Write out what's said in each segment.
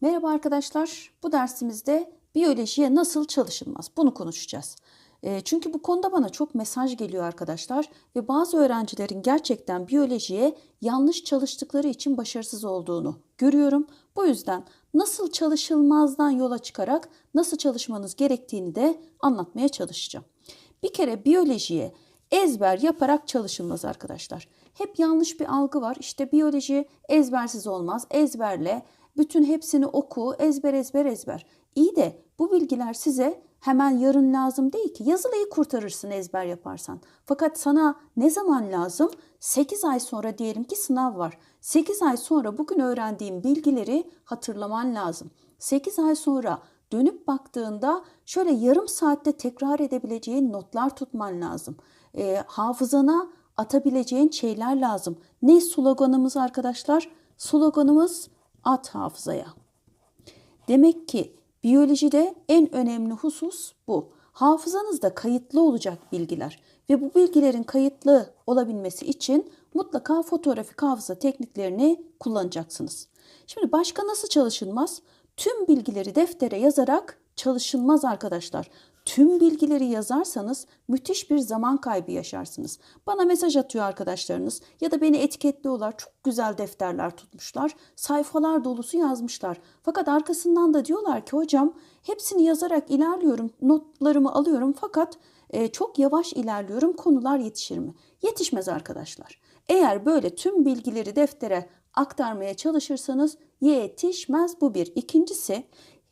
Merhaba arkadaşlar. Bu dersimizde biyolojiye nasıl çalışılmaz bunu konuşacağız. E, Çünkü bu konuda bana çok mesaj geliyor arkadaşlar ve bazı öğrencilerin gerçekten biyolojiye yanlış çalıştıkları için başarısız olduğunu görüyorum. Bu yüzden nasıl çalışılmazdan yola çıkarak nasıl çalışmanız gerektiğini de anlatmaya çalışacağım. Bir kere biyolojiye ezber yaparak çalışılmaz arkadaşlar. Hep yanlış bir algı var. İşte biyoloji ezbersiz olmaz. Ezberle, bütün hepsini oku, ezber ezber ezber. İyi de bu bilgiler size hemen yarın lazım değil ki. Yazılıyı kurtarırsın ezber yaparsan. Fakat sana ne zaman lazım? 8 ay sonra diyelim ki sınav var. 8 ay sonra bugün öğrendiğin bilgileri hatırlaman lazım. 8 ay sonra dönüp baktığında şöyle yarım saatte tekrar edebileceğin notlar tutman lazım. Ee, hafızana atabileceğin şeyler lazım. Ne sloganımız arkadaşlar? Sloganımız at hafızaya. Demek ki biyolojide en önemli husus bu. Hafızanızda kayıtlı olacak bilgiler ve bu bilgilerin kayıtlı olabilmesi için mutlaka fotoğrafik hafıza tekniklerini kullanacaksınız. Şimdi başka nasıl çalışılmaz? Tüm bilgileri deftere yazarak çalışılmaz arkadaşlar. Tüm bilgileri yazarsanız müthiş bir zaman kaybı yaşarsınız. Bana mesaj atıyor arkadaşlarınız ya da beni etiketliyorlar. Çok güzel defterler tutmuşlar. Sayfalar dolusu yazmışlar. Fakat arkasından da diyorlar ki hocam hepsini yazarak ilerliyorum. Notlarımı alıyorum fakat e, çok yavaş ilerliyorum. Konular yetişir mi? Yetişmez arkadaşlar. Eğer böyle tüm bilgileri deftere aktarmaya çalışırsanız yetişmez bu bir. İkincisi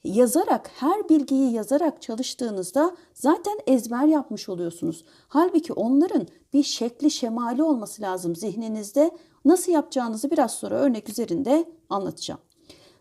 yazarak her bilgiyi yazarak çalıştığınızda zaten ezber yapmış oluyorsunuz. Halbuki onların bir şekli şemali olması lazım zihninizde. Nasıl yapacağınızı biraz sonra örnek üzerinde anlatacağım.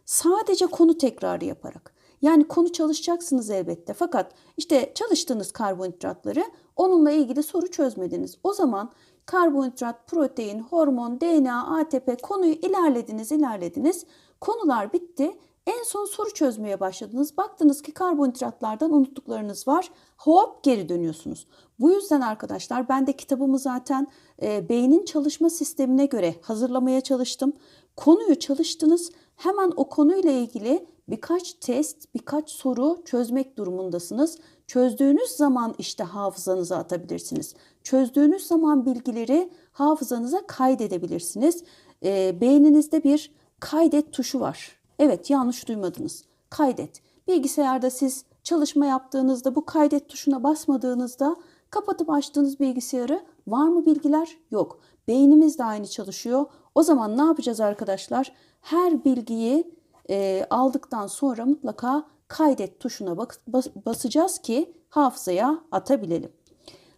Sadece konu tekrarı yaparak. Yani konu çalışacaksınız elbette fakat işte çalıştığınız karbonhidratları onunla ilgili soru çözmediniz. O zaman karbonhidrat, protein, hormon, DNA, ATP konuyu ilerlediniz, ilerlediniz. Konular bitti. En son soru çözmeye başladınız. Baktınız ki karbonhidratlardan unuttuklarınız var. Hop geri dönüyorsunuz. Bu yüzden arkadaşlar ben de kitabımı zaten e, beynin çalışma sistemine göre hazırlamaya çalıştım. Konuyu çalıştınız. Hemen o konuyla ilgili birkaç test, birkaç soru çözmek durumundasınız. Çözdüğünüz zaman işte hafızanıza atabilirsiniz. Çözdüğünüz zaman bilgileri hafızanıza kaydedebilirsiniz. E, beyninizde bir kaydet tuşu var. Evet yanlış duymadınız. Kaydet. Bilgisayarda siz çalışma yaptığınızda bu kaydet tuşuna basmadığınızda kapatıp açtığınız bilgisayarı var mı bilgiler? Yok. Beynimiz de aynı çalışıyor. O zaman ne yapacağız arkadaşlar? Her bilgiyi e, aldıktan sonra mutlaka kaydet tuşuna bas, bas, basacağız ki hafızaya atabilelim.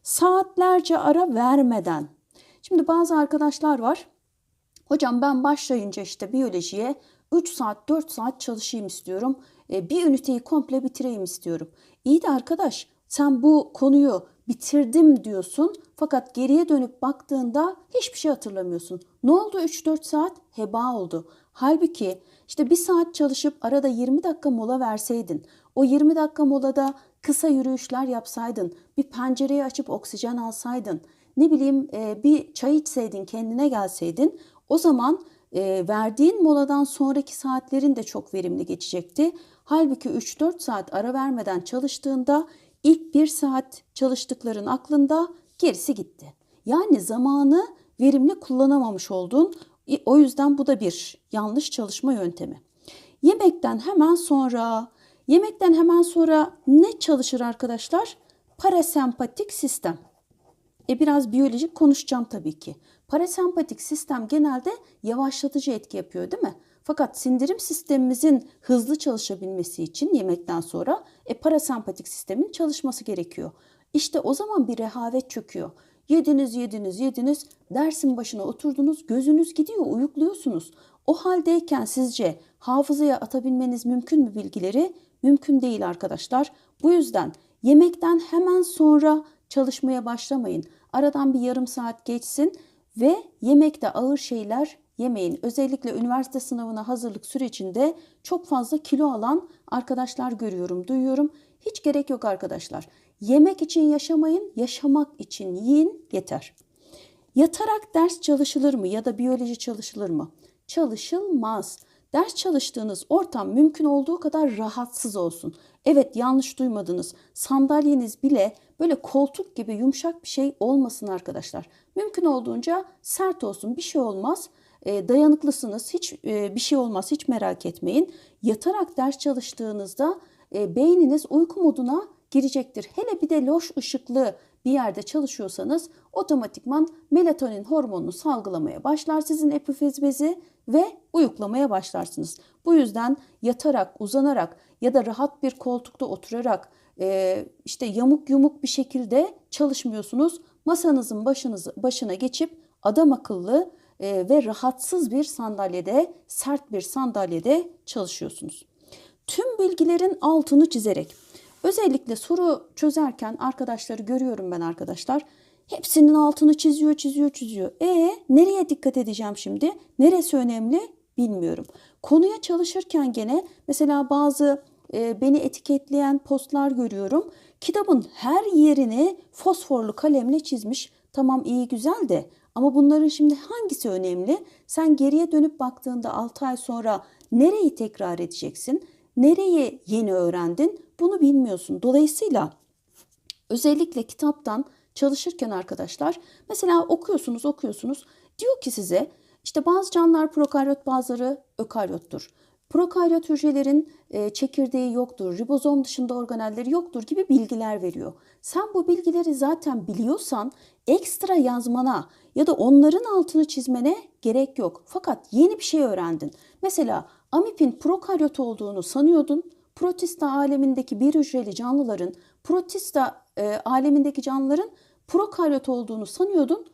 Saatlerce ara vermeden. Şimdi bazı arkadaşlar var. Hocam ben başlayınca işte biyolojiye 3 saat 4 saat çalışayım istiyorum. E, bir üniteyi komple bitireyim istiyorum. İyi de arkadaş sen bu konuyu bitirdim diyorsun fakat geriye dönüp baktığında hiçbir şey hatırlamıyorsun. Ne oldu 3-4 saat? Heba oldu. Halbuki işte bir saat çalışıp arada 20 dakika mola verseydin, o 20 dakika molada kısa yürüyüşler yapsaydın, bir pencereyi açıp oksijen alsaydın, ne bileyim e, bir çay içseydin, kendine gelseydin o zaman e, verdiğin moladan sonraki saatlerin de çok verimli geçecekti. Halbuki 3-4 saat ara vermeden çalıştığında ilk 1 saat çalıştıkların aklında gerisi gitti. Yani zamanı verimli kullanamamış oldun. O yüzden bu da bir yanlış çalışma yöntemi. Yemekten hemen sonra, yemekten hemen sonra ne çalışır arkadaşlar? Parasempatik sistem. E biraz biyolojik konuşacağım tabii ki. Parasempatik sistem genelde yavaşlatıcı etki yapıyor değil mi? Fakat sindirim sistemimizin hızlı çalışabilmesi için yemekten sonra e, parasempatik sistemin çalışması gerekiyor. İşte o zaman bir rehavet çöküyor. Yediniz, yediniz, yediniz, dersin başına oturdunuz, gözünüz gidiyor, uyukluyorsunuz. O haldeyken sizce hafızaya atabilmeniz mümkün mü bilgileri? Mümkün değil arkadaşlar. Bu yüzden yemekten hemen sonra çalışmaya başlamayın. Aradan bir yarım saat geçsin ve yemekte ağır şeyler yemeyin. Özellikle üniversite sınavına hazırlık sürecinde çok fazla kilo alan arkadaşlar görüyorum, duyuyorum. Hiç gerek yok arkadaşlar. Yemek için yaşamayın, yaşamak için yiyin yeter. Yatarak ders çalışılır mı ya da biyoloji çalışılır mı? Çalışılmaz. Ders çalıştığınız ortam mümkün olduğu kadar rahatsız olsun. Evet yanlış duymadınız. Sandalyeniz bile böyle koltuk gibi yumuşak bir şey olmasın arkadaşlar. Mümkün olduğunca sert olsun bir şey olmaz. E, dayanıklısınız hiç e, bir şey olmaz hiç merak etmeyin. Yatarak ders çalıştığınızda e, beyniniz uyku moduna girecektir. Hele bir de loş ışıklı bir yerde çalışıyorsanız otomatikman melatonin hormonunu salgılamaya başlar sizin epifiz bezi ve uyuklamaya başlarsınız. Bu yüzden yatarak, uzanarak ya da rahat bir koltukta oturarak e, işte yamuk yumuk bir şekilde çalışmıyorsunuz. Masanızın başınızı, başına geçip adam akıllı e, ve rahatsız bir sandalyede, sert bir sandalyede çalışıyorsunuz. Tüm bilgilerin altını çizerek Özellikle soru çözerken arkadaşları görüyorum ben arkadaşlar. Hepsinin altını çiziyor, çiziyor, çiziyor. E nereye dikkat edeceğim şimdi? Neresi önemli? Bilmiyorum. Konuya çalışırken gene mesela bazı e, beni etiketleyen postlar görüyorum. Kitabın her yerini fosforlu kalemle çizmiş. Tamam iyi güzel de ama bunların şimdi hangisi önemli? Sen geriye dönüp baktığında 6 ay sonra nereyi tekrar edeceksin? Nereyi yeni öğrendin? Bunu bilmiyorsun. Dolayısıyla özellikle kitaptan çalışırken arkadaşlar mesela okuyorsunuz okuyorsunuz diyor ki size işte bazı canlılar prokaryot bazıları ökaryottur. Prokaryot hücrelerin e, çekirdeği yoktur, ribozom dışında organelleri yoktur gibi bilgiler veriyor. Sen bu bilgileri zaten biliyorsan ekstra yazmana ya da onların altını çizmene gerek yok. Fakat yeni bir şey öğrendin. Mesela amipin prokaryot olduğunu sanıyordun. Protista alemindeki bir hücreli canlıların, protista e, alemindeki canlıların prokaryot olduğunu sanıyordun.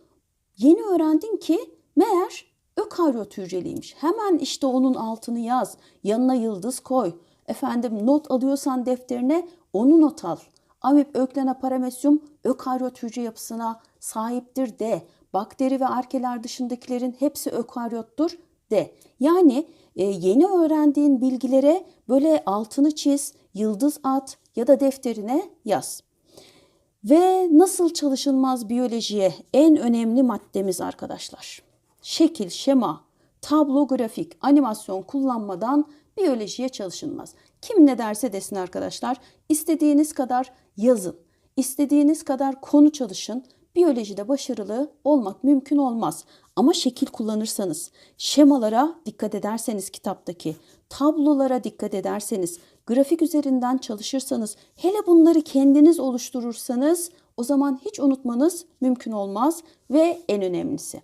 Yeni öğrendin ki meğer ökaryot hücreliymiş. Hemen işte onun altını yaz. Yanına yıldız koy. Efendim not alıyorsan defterine onu not al. Amip öklena paramesyum ökaryot hücre yapısına sahiptir de. Bakteri ve arkeler dışındakilerin hepsi ökaryottur de. Yani e, yeni öğrendiğin bilgilere böyle altını çiz, yıldız at ya da defterine yaz. Ve nasıl çalışılmaz biyolojiye en önemli maddemiz arkadaşlar. Şekil, şema, tablo, grafik, animasyon kullanmadan biyolojiye çalışılmaz. Kim ne derse desin arkadaşlar, istediğiniz kadar yazın, istediğiniz kadar konu çalışın, biyolojide başarılı olmak mümkün olmaz. Ama şekil kullanırsanız, şemalara dikkat ederseniz kitaptaki, tablolara dikkat ederseniz, grafik üzerinden çalışırsanız, hele bunları kendiniz oluşturursanız o zaman hiç unutmanız mümkün olmaz ve en önemlisi.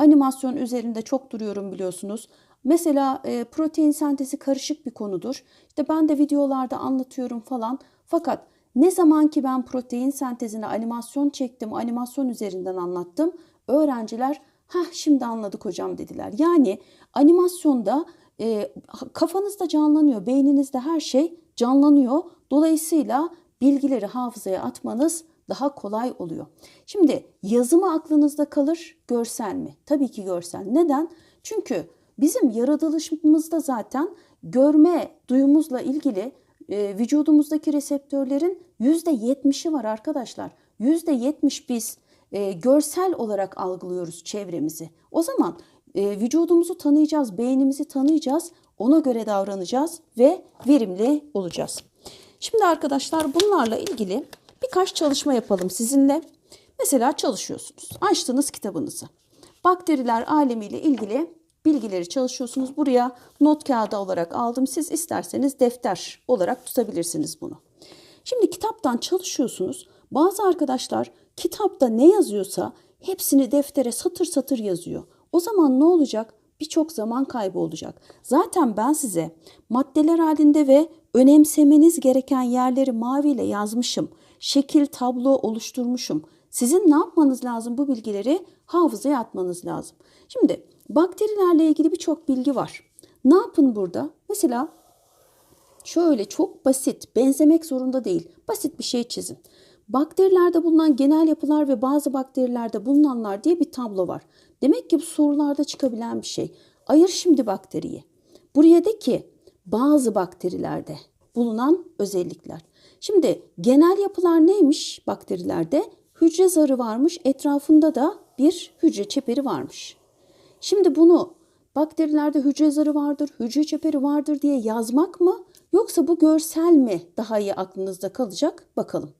Animasyon üzerinde çok duruyorum biliyorsunuz. Mesela e, protein sentezi karışık bir konudur. İşte ben de videolarda anlatıyorum falan. Fakat ne zaman ki ben protein sentezine animasyon çektim, animasyon üzerinden anlattım, öğrenciler ha şimdi anladık hocam dediler. Yani animasyonda e, kafanızda canlanıyor, beyninizde her şey canlanıyor. Dolayısıyla bilgileri hafızaya atmanız daha kolay oluyor. Şimdi yazı mı aklınızda kalır, görsel mi? Tabii ki görsel. Neden? Çünkü bizim yaratılışımızda zaten görme duyumuzla ilgili e, vücudumuzdaki reseptörlerin %70'i var arkadaşlar. %70 biz e, görsel olarak algılıyoruz çevremizi. O zaman e, vücudumuzu tanıyacağız, beynimizi tanıyacağız, ona göre davranacağız ve verimli olacağız. Şimdi arkadaşlar bunlarla ilgili birkaç çalışma yapalım sizinle. Mesela çalışıyorsunuz. Açtınız kitabınızı. Bakteriler alemiyle ilgili bilgileri çalışıyorsunuz. Buraya not kağıdı olarak aldım. Siz isterseniz defter olarak tutabilirsiniz bunu. Şimdi kitaptan çalışıyorsunuz. Bazı arkadaşlar kitapta ne yazıyorsa hepsini deftere satır satır yazıyor. O zaman ne olacak? Birçok zaman kaybı olacak. Zaten ben size maddeler halinde ve önemsemeniz gereken yerleri maviyle yazmışım. Şekil, tablo oluşturmuşum. Sizin ne yapmanız lazım bu bilgileri hafızaya atmanız lazım. Şimdi bakterilerle ilgili birçok bilgi var. Ne yapın burada? Mesela şöyle çok basit, benzemek zorunda değil. Basit bir şey çizin. Bakterilerde bulunan genel yapılar ve bazı bakterilerde bulunanlar diye bir tablo var. Demek ki bu sorularda çıkabilen bir şey. Ayır şimdi bakteriyi. Buraya de ki bazı bakterilerde bulunan özellikler. Şimdi genel yapılar neymiş bakterilerde? Hücre zarı varmış, etrafında da bir hücre çeperi varmış. Şimdi bunu bakterilerde hücre zarı vardır, hücre çeperi vardır diye yazmak mı yoksa bu görsel mi daha iyi aklınızda kalacak bakalım.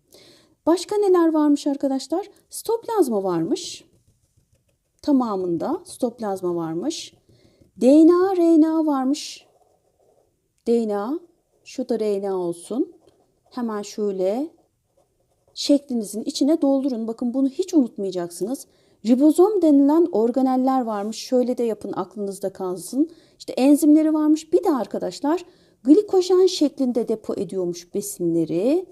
Başka neler varmış arkadaşlar? Stoplazma varmış. Tamamında stoplazma varmış. DNA, RNA varmış. DNA, şu da RNA olsun. Hemen şöyle şeklinizin içine doldurun. Bakın bunu hiç unutmayacaksınız. Ribozom denilen organeller varmış. Şöyle de yapın aklınızda kalsın. İşte enzimleri varmış. Bir de arkadaşlar glikojen şeklinde depo ediyormuş besinleri.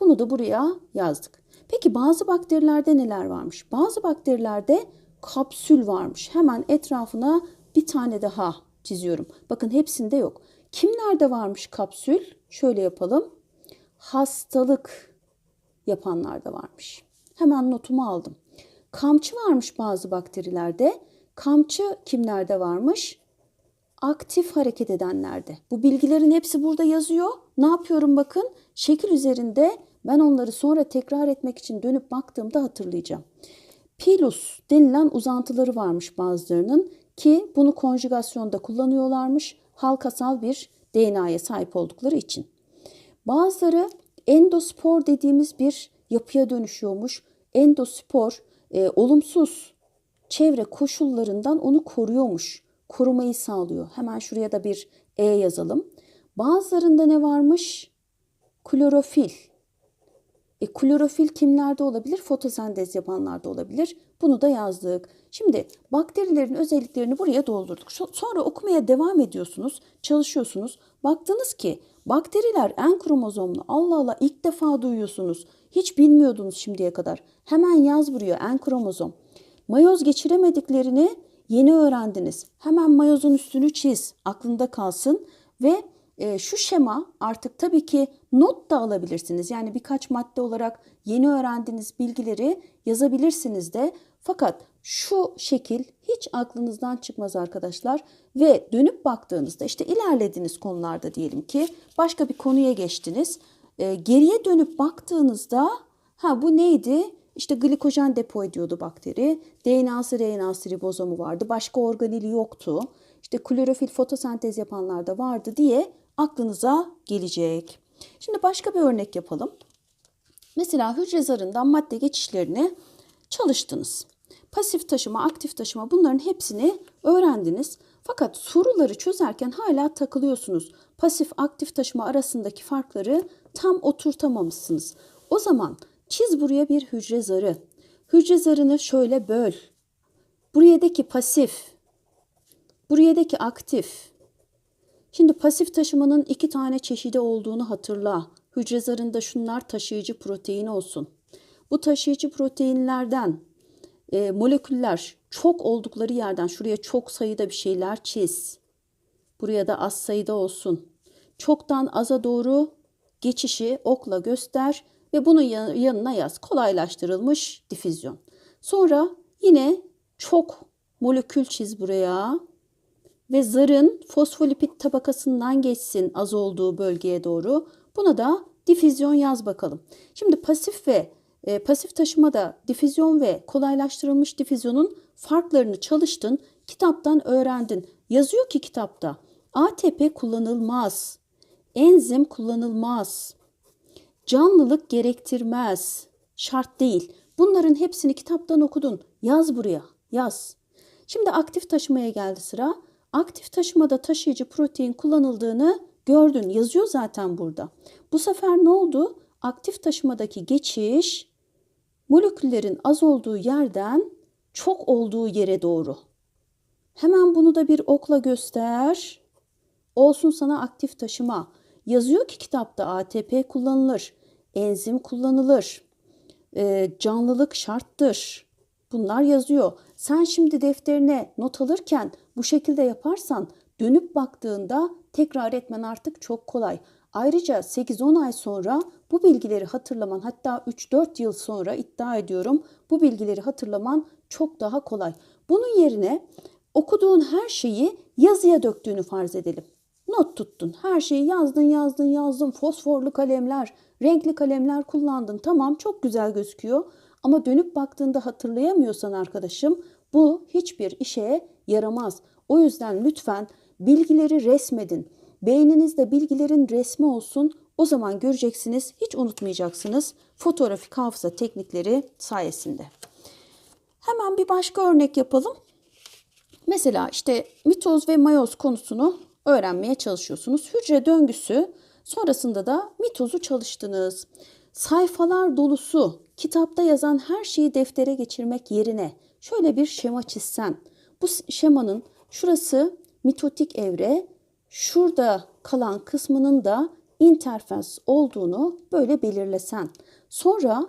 Bunu da buraya yazdık. Peki bazı bakterilerde neler varmış? Bazı bakterilerde kapsül varmış. Hemen etrafına bir tane daha çiziyorum. Bakın hepsinde yok. Kimlerde varmış kapsül? Şöyle yapalım. Hastalık yapanlar da varmış. Hemen notumu aldım. Kamçı varmış bazı bakterilerde. Kamçı kimlerde varmış? Aktif hareket edenlerde. Bu bilgilerin hepsi burada yazıyor. Ne yapıyorum bakın? Şekil üzerinde ben onları sonra tekrar etmek için dönüp baktığımda hatırlayacağım. Pilus denilen uzantıları varmış bazılarının ki bunu konjugasyonda kullanıyorlarmış halkasal bir DNA'ya sahip oldukları için. Bazıları endospor dediğimiz bir yapıya dönüşüyormuş. Endospor e, olumsuz çevre koşullarından onu koruyormuş. Korumayı sağlıyor. Hemen şuraya da bir E yazalım. Bazılarında ne varmış? Klorofil. E, klorofil kimlerde olabilir? Fotosentez yapanlarda olabilir. Bunu da yazdık. Şimdi bakterilerin özelliklerini buraya doldurduk. Sonra okumaya devam ediyorsunuz, çalışıyorsunuz. Baktınız ki bakteriler en kromozomlu. Allah Allah ilk defa duyuyorsunuz. Hiç bilmiyordunuz şimdiye kadar. Hemen yaz buraya en kromozom. Mayoz geçiremediklerini yeni öğrendiniz. Hemen mayozun üstünü çiz, aklında kalsın ve e, şu şema artık tabii ki not da alabilirsiniz. Yani birkaç madde olarak yeni öğrendiğiniz bilgileri yazabilirsiniz de. Fakat şu şekil hiç aklınızdan çıkmaz arkadaşlar. Ve dönüp baktığınızda işte ilerlediğiniz konularda diyelim ki başka bir konuya geçtiniz. E, geriye dönüp baktığınızda ha bu neydi? İşte glikojen depo ediyordu bakteri. DNA'sı, RNA'sı, ribozomu vardı. Başka organeli yoktu. İşte klorofil fotosentez yapanlar da vardı diye aklınıza gelecek. Şimdi başka bir örnek yapalım. Mesela hücre zarından madde geçişlerini çalıştınız. Pasif taşıma, aktif taşıma bunların hepsini öğrendiniz. Fakat soruları çözerken hala takılıyorsunuz. Pasif aktif taşıma arasındaki farkları tam oturtamamışsınız. O zaman çiz buraya bir hücre zarı. Hücre zarını şöyle böl. Buradaki pasif, buradaki aktif. Şimdi pasif taşımanın iki tane çeşidi olduğunu hatırla. Hücre zarında şunlar taşıyıcı protein olsun. Bu taşıyıcı proteinlerden e, moleküller çok oldukları yerden şuraya çok sayıda bir şeyler çiz. Buraya da az sayıda olsun. Çoktan aza doğru geçişi okla göster ve bunun yanına yaz. Kolaylaştırılmış difüzyon. Sonra yine çok molekül çiz buraya ve zarın fosfolipid tabakasından geçsin az olduğu bölgeye doğru. Buna da difüzyon yaz bakalım. Şimdi pasif ve e, pasif taşımada difüzyon ve kolaylaştırılmış difüzyonun farklarını çalıştın, kitaptan öğrendin. Yazıyor ki kitapta ATP kullanılmaz, enzim kullanılmaz, canlılık gerektirmez, şart değil. Bunların hepsini kitaptan okudun. Yaz buraya, yaz. Şimdi aktif taşımaya geldi sıra. Aktif taşımada taşıyıcı protein kullanıldığını gördün. Yazıyor zaten burada. Bu sefer ne oldu? Aktif taşımadaki geçiş moleküllerin az olduğu yerden çok olduğu yere doğru. Hemen bunu da bir okla göster. Olsun sana aktif taşıma. Yazıyor ki kitapta ATP kullanılır, enzim kullanılır, e, canlılık şarttır. Bunlar yazıyor. Sen şimdi defterine not alırken bu şekilde yaparsan dönüp baktığında tekrar etmen artık çok kolay. Ayrıca 8-10 ay sonra bu bilgileri hatırlaman hatta 3-4 yıl sonra iddia ediyorum bu bilgileri hatırlaman çok daha kolay. Bunun yerine okuduğun her şeyi yazıya döktüğünü farz edelim. Not tuttun. Her şeyi yazdın, yazdın, yazdın. Fosforlu kalemler, renkli kalemler kullandın. Tamam çok güzel gözüküyor. Ama dönüp baktığında hatırlayamıyorsan arkadaşım bu hiçbir işe yaramaz. O yüzden lütfen bilgileri resmedin. Beyninizde bilgilerin resmi olsun. O zaman göreceksiniz, hiç unutmayacaksınız fotoğrafik hafıza teknikleri sayesinde. Hemen bir başka örnek yapalım. Mesela işte mitoz ve mayoz konusunu öğrenmeye çalışıyorsunuz. Hücre döngüsü sonrasında da mitozu çalıştınız. Sayfalar dolusu kitapta yazan her şeyi deftere geçirmek yerine şöyle bir şema çizsen. Bu şemanın şurası mitotik evre, şurada kalan kısmının da interfaz olduğunu böyle belirlesen. Sonra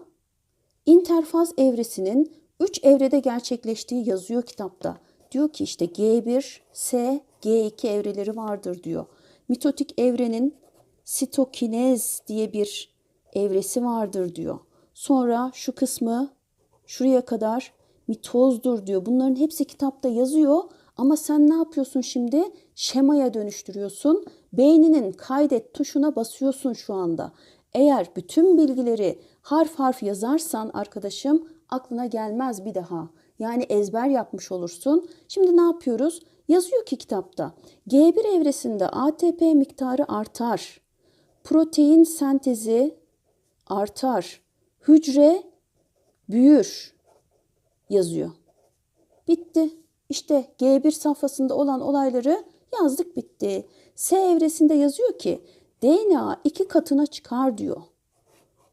interfaz evresinin 3 evrede gerçekleştiği yazıyor kitapta. Diyor ki işte G1, S, G2 evreleri vardır diyor. Mitotik evrenin sitokinez diye bir evresi vardır diyor. Sonra şu kısmı şuraya kadar mitozdur diyor. Bunların hepsi kitapta yazıyor ama sen ne yapıyorsun şimdi? Şemaya dönüştürüyorsun. Beyninin kaydet tuşuna basıyorsun şu anda. Eğer bütün bilgileri harf harf yazarsan arkadaşım aklına gelmez bir daha. Yani ezber yapmış olursun. Şimdi ne yapıyoruz? Yazıyor ki kitapta. G1 evresinde ATP miktarı artar. Protein sentezi artar. Hücre büyür yazıyor. Bitti. İşte G1 safhasında olan olayları yazdık bitti. S evresinde yazıyor ki DNA iki katına çıkar diyor.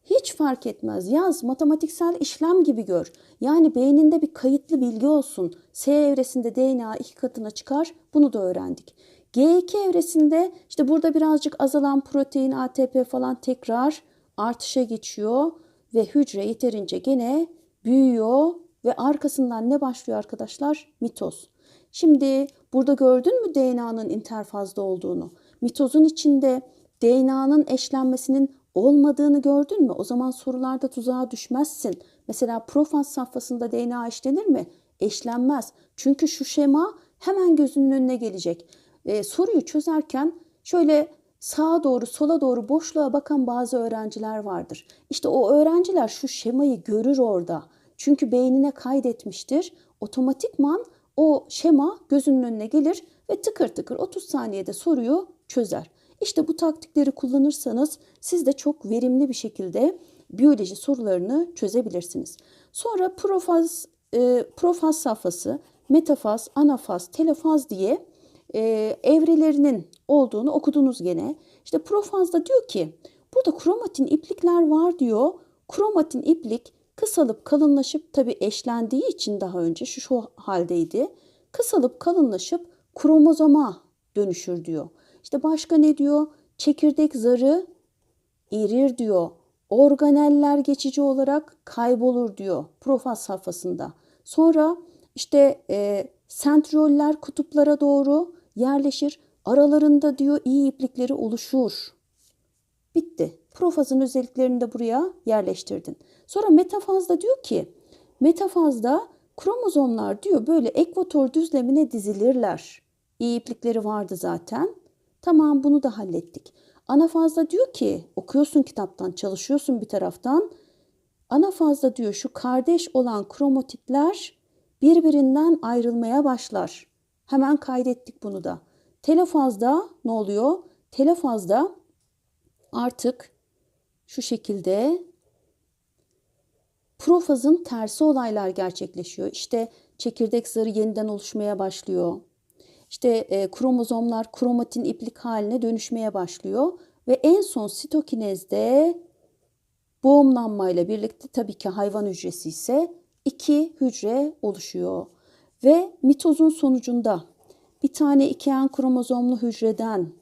Hiç fark etmez. Yaz, matematiksel işlem gibi gör. Yani beyninde bir kayıtlı bilgi olsun. S evresinde DNA iki katına çıkar. Bunu da öğrendik. G2 evresinde işte burada birazcık azalan protein, ATP falan tekrar artışa geçiyor ve hücre yeterince gene büyüyor ve arkasından ne başlıyor arkadaşlar? Mitoz. Şimdi burada gördün mü DNA'nın interfazda olduğunu? Mitozun içinde DNA'nın eşlenmesinin olmadığını gördün mü? O zaman sorularda tuzağa düşmezsin. Mesela profaz safhasında DNA eşlenir mi? Eşlenmez. Çünkü şu şema hemen gözünün önüne gelecek. Ee, soruyu çözerken şöyle sağa doğru sola doğru boşluğa bakan bazı öğrenciler vardır. İşte o öğrenciler şu şemayı görür orada. Çünkü beynine kaydetmiştir. Otomatikman o şema gözünün önüne gelir ve tıkır tıkır 30 saniyede soruyu çözer. İşte bu taktikleri kullanırsanız siz de çok verimli bir şekilde biyoloji sorularını çözebilirsiniz. Sonra profaz, e, profaz safhası, metafaz, anafaz, telefaz diye e, evrelerinin olduğunu okudunuz gene. İşte profazda diyor ki burada kromatin iplikler var diyor. Kromatin iplik kısalıp kalınlaşıp tabi eşlendiği için daha önce şu, şu haldeydi. Kısalıp kalınlaşıp kromozoma dönüşür diyor. İşte başka ne diyor? Çekirdek zarı erir diyor. Organeller geçici olarak kaybolur diyor profaz safhasında. Sonra işte e, sentroller kutuplara doğru yerleşir. Aralarında diyor iyi iplikleri oluşur. Bitti. Profazın özelliklerini de buraya yerleştirdin. Sonra metafazda diyor ki metafazda kromozomlar diyor böyle ekvator düzlemine dizilirler. İyi iplikleri vardı zaten. Tamam bunu da hallettik. Ana fazda diyor ki okuyorsun kitaptan çalışıyorsun bir taraftan. Ana fazda diyor şu kardeş olan kromotitler birbirinden ayrılmaya başlar. Hemen kaydettik bunu da. Telofazda ne oluyor? Telofazda artık şu şekilde profazın tersi olaylar gerçekleşiyor. İşte çekirdek zarı yeniden oluşmaya başlıyor. İşte e, kromozomlar kromatin iplik haline dönüşmeye başlıyor ve en son sitokinezde boğumlanmayla birlikte tabii ki hayvan hücresi ise iki hücre oluşuyor. Ve mitozun sonucunda bir tane iki en kromozomlu hücreden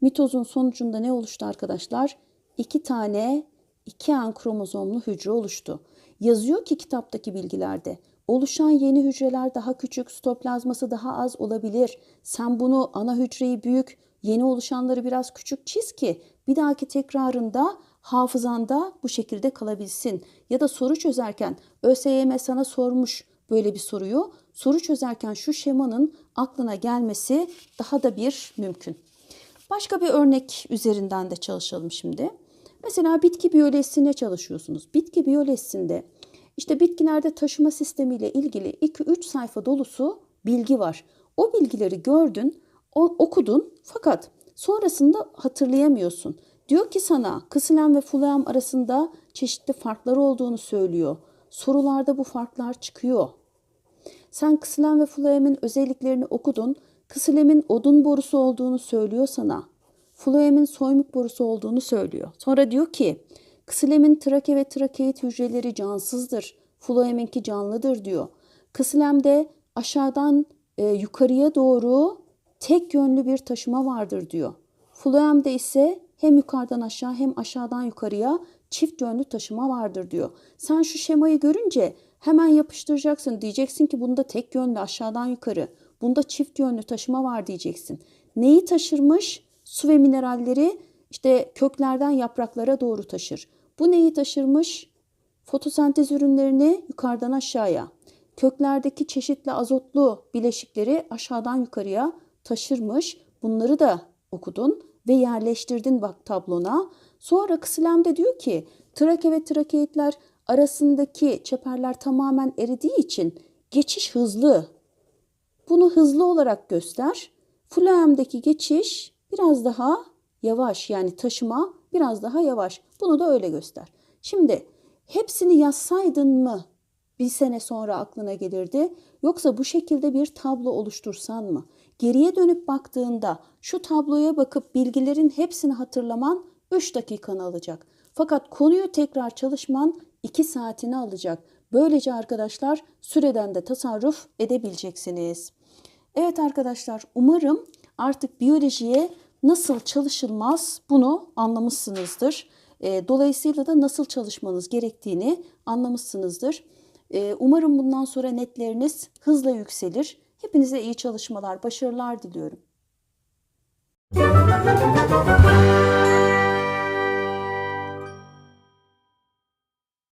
mitozun sonucunda ne oluştu arkadaşlar? İki tane iki en kromozomlu hücre oluştu. Yazıyor ki kitaptaki bilgilerde oluşan yeni hücreler daha küçük, stoplazması daha az olabilir. Sen bunu ana hücreyi büyük, yeni oluşanları biraz küçük çiz ki bir dahaki tekrarında hafızanda bu şekilde kalabilsin. Ya da soru çözerken ÖSYM sana sormuş böyle bir soruyu. Soru çözerken şu şemanın aklına gelmesi daha da bir mümkün. Başka bir örnek üzerinden de çalışalım şimdi. Mesela bitki biyolojisine çalışıyorsunuz. Bitki biyolojisinde İşte bitkilerde taşıma sistemiyle ilgili 2-3 sayfa dolusu bilgi var. O bilgileri gördün, okudun fakat sonrasında hatırlayamıyorsun. Diyor ki sana kısilem ve fulem arasında çeşitli farklar olduğunu söylüyor. Sorularda bu farklar çıkıyor. Sen kısilem ve fluemin özelliklerini okudun. Kısilemin odun borusu olduğunu söylüyor sana. Fluemin soymuk borusu olduğunu söylüyor. Sonra diyor ki kısilemin trake ve trakeit hücreleri cansızdır. Flueminki canlıdır diyor. Kısilemde aşağıdan e, yukarıya doğru tek yönlü bir taşıma vardır diyor. Fluemde ise hem yukarıdan aşağı hem aşağıdan yukarıya çift yönlü taşıma vardır diyor. Sen şu şemayı görünce hemen yapıştıracaksın. Diyeceksin ki bunda tek yönlü aşağıdan yukarı, bunda çift yönlü taşıma var diyeceksin. Neyi taşırmış? Su ve mineralleri işte köklerden yapraklara doğru taşır. Bu neyi taşırmış? Fotosentez ürünlerini yukarıdan aşağıya, köklerdeki çeşitli azotlu bileşikleri aşağıdan yukarıya taşırmış. Bunları da okudun ve yerleştirdin bak tablona. Sonra kısilemde diyor ki trake ve trakeitler arasındaki çeperler tamamen eridiği için geçiş hızlı. Bunu hızlı olarak göster. Fluem'deki geçiş biraz daha yavaş yani taşıma biraz daha yavaş. Bunu da öyle göster. Şimdi hepsini yazsaydın mı bir sene sonra aklına gelirdi? Yoksa bu şekilde bir tablo oluştursan mı? Geriye dönüp baktığında şu tabloya bakıp bilgilerin hepsini hatırlaman 3 dakikanı alacak. Fakat konuyu tekrar çalışman 2 saatini alacak. Böylece arkadaşlar süreden de tasarruf edebileceksiniz. Evet arkadaşlar umarım artık biyolojiye nasıl çalışılmaz bunu anlamışsınızdır. E, Dolayısıyla da nasıl çalışmanız gerektiğini anlamışsınızdır. E, Umarım bundan sonra netleriniz hızla yükselir. Hepinize iyi çalışmalar, başarılar diliyorum.